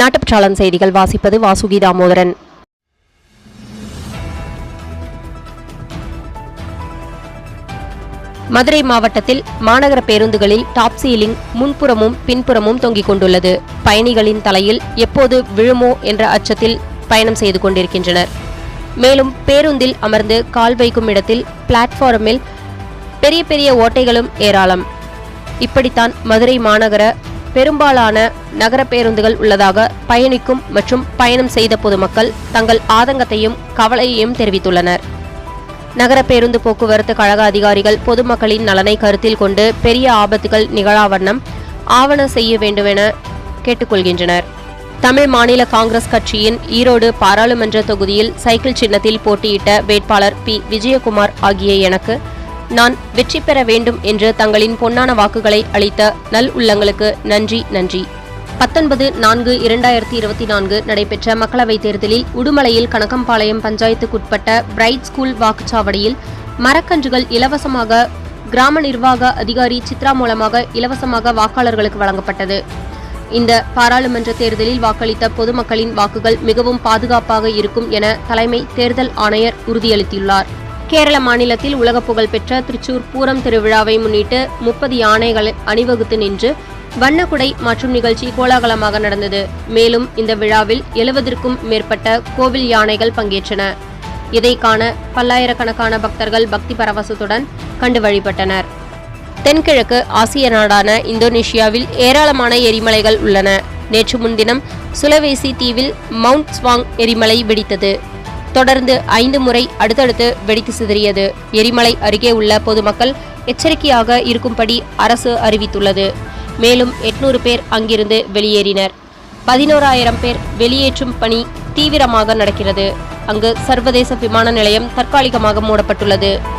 நாட்டுப்பற்றாளன் செய்திகள் வாசிப்பது வாசுகி தாமோதரன் மதுரை மாவட்டத்தில் மாநகர பேருந்துகளில் டாப் சீலிங் முன்புறமும் பின்புறமும் தொங்கிக் கொண்டுள்ளது. பயணிகளின் தலையில் எப்போது விழுமோ என்ற அச்சத்தில் பயணம் செய்து கொண்டிருக்கின்றனர். மேலும் பேருந்தில் அமர்ந்து கால் வைக்கும் இடத்தில் பிளாட்ஃபாரமில் பெரிய பெரிய ஓட்டைகளும் ஏராளம். இப்படித்தான் மதுரை மாநகர பெரும்பாலான நகர பேருந்துகள் உள்ளதாக பயணிக்கும் மற்றும் பயணம் செய்த பொதுமக்கள் தங்கள் ஆதங்கத்தையும் கவலையையும் தெரிவித்துள்ளனர். நகர பேருந்து போக்குவரத்து கழக அதிகாரிகள் பொதுமக்களின் நலனை கருத்தில் கொண்டு பெரிய ஆபத்துகள் நிகழாவண்ணம் ஆவண செய்ய வேண்டுமென கேட்டுக்கொள்கின்றனர். தமிழ் மாநில காங்கிரஸ் கட்சியின் ஈரோடு பாராளுமன்ற தொகுதியில் சைக்கிள் சின்னத்தில் போட்டியிட்ட வேட்பாளர் பி. விஜயகுமார் ஆகிய எனக்கு நான் வெற்றி பெற வேண்டும் என்று தங்களின் பொன்னான வாக்குகளை அளித்த நல் உள்ளங்களுக்கு நன்றி நன்றி. பத்தொன்பது நான்கு இரண்டாயிரத்தி இருபத்தி நான்கு நடைபெற்ற மக்களவைத் தேர்தலில் உடுமலையில் கணக்கம்பாளையம் பஞ்சாயத்துக்குட்பட்ட பிரைட் ஸ்கூல் வாக்குச்சாவடியில் மரக்கன்றுகள் இலவசமாக கிராம நிர்வாக அதிகாரி சித்ரா மூலமாக இலவசமாக வாக்காளர்களுக்கு வழங்கப்பட்டது. இந்த பாராளுமன்ற தேர்தலில் வாக்களித்த பொதுமக்களின் வாக்குகள் மிகவும் பாதுகாப்பாக இருக்கும் என தலைமை தேர்தல் ஆணையர் உறுதியளித்துள்ளார். கேரள மாநிலத்தில் உலக புகழ்பெற்ற திருச்சூர் பூரம் திருவிழாவை முன்னிட்டு முப்பது யானைகள் அணிவகுத்து நின்று வண்ணக்குடை மற்றும் நிகழ்ச்சி கோலாகலமாக நடந்தது. மேலும் இந்த விழாவில் எழுபதற்கும் மேற்பட்ட கோவில் யானைகள் பங்கேற்றன. இதை காண பல்லாயிரக்கணக்கான பக்தர்கள் பக்தி பரவசத்துடன் கண்டு வழிபட்டனர். தென்கிழக்கு ஆசிய நாடான இந்தோனேஷியாவில் ஏராளமான எரிமலைகள் உள்ளன. நேற்று முன்தினம் சுலவேசி தீவில் மவுண்ட் ஸ்வாங் எரிமலை வெடித்தது. தொடர்ந்து ஐந்து முறை அடுத்தடுத்து வெடித்து சிதறியது. எரிமலை அருகே உள்ள பொதுமக்கள் எச்சரிக்கையாக இருக்கும்படி அரசு அறிவித்துள்ளது. மேலும் எட்நூறு பேர் அங்கிருந்து வெளியேறினர். பதினோராயிரம் பேர் வெளியேற்றும் பணி தீவிரமாக நடக்கிறது. அங்கு சர்வதேச விமான நிலையம் தற்காலிகமாக மூடப்பட்டுள்ளது.